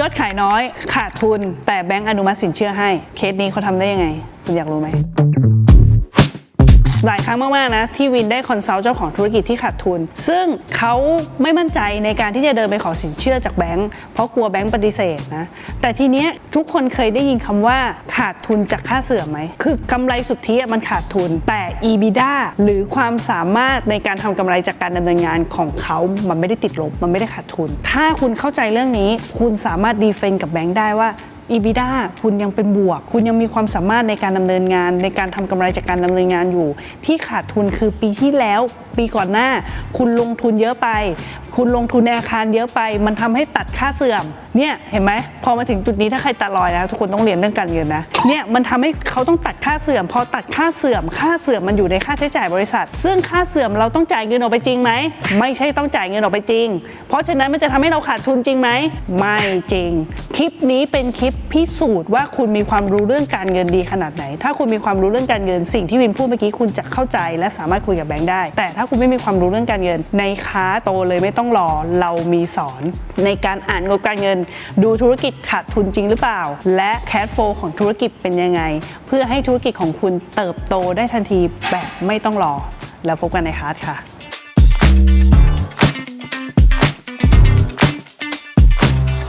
ยอดขายน้อยขาดทุนแต่แบงก์อนุมัติสินเชื่อให้ เคสนี้เขาทำได้ยังไง คุณอยากรู้ไหม หลายครั้งมากๆนะที่วินได้คอนซัลท์เจ้าของธุรกิจที่ขาดทุน ซึ่งเขาไม่มั่นใจในการที่จะเดินไปขอสินเชื่อจากแบงก์เพราะกลัวแบงก์ปฏิเสธนะแต่ทีเนี้ยทุกคนเคยได้ยินคำว่าขาดทุนจากค่าเสื่อมไหมคือกำไรสุทธิมันขาดทุน แต่ EBITDA หรือความสามารถในการทำกำไรจากการดำเนินงานของเขามันไม่ได้ติดลบมันไม่ได้ขาดทุน ถ้าคุณเข้าใจเรื่องนี้ คุณสามารถดีเฟนกับแบงก์ได้ว่า EBITDA คุณยังเป็นบวก คุณยังมีความสามารถในการดำเนินงาน ในการทำกำไรจากการดำเนินงานอยู่ ที่ขาดทุนคือปีที่แล้ว ปีก่อนหน้า คุณลงทุนเยอะไป คุณลงทุนในอาคารเยอะไป มันทำให้ตัดค่าเสื่อมเนี่ยเห็นไหมพอมาถึงจุดนี้ถ้าใครตาลอยนะทุกคนต้องเรียนเรื่องการเงินนะเนี่ยมันทำให้เขาต้องตัดค่าเสื่อม พอตัดค่าเสื่อม ค่าเสื่อมมันอยู่ในค่าใช้จ่ายบริษัท ซึ่งค่าเสื่อมเราต้องจ่ายเงินออกไปจริงไหมไม่ใช่ต้องจ่ายเงินออกไปจริง เพราะฉะนั้นมันจะทำให้เราขาดทุนจริงไหมไม่จริง คลิปนี้เป็นคลิปพิสูจน์ว่าคุณมีความรู้เรื่องการเงินดีขนาดไหน ถ้าคุณมีความรู้เรื่องการเงิน สิ่งที่วินพูดเมื่อกี้คุณจะเข้าใจ และสามารถคุยกับแบงค์ได้ แต่ถ้าคุณไม่มีความรู้เรื่องการเงิน ในค้าโตเลยไม่ต้องรอเรามีสอน ในการอ่านงบการเงิน ดูธุรกิจขาดทุนจริงหรือเปล่า และแค s โฟของธุรกิจเป็นยังไง เพื่อให้ธุรกิจของคุณเติบโตได้ทันทีแบบไม่ต้องรอ แล้วพบกันในคลาสค่ะ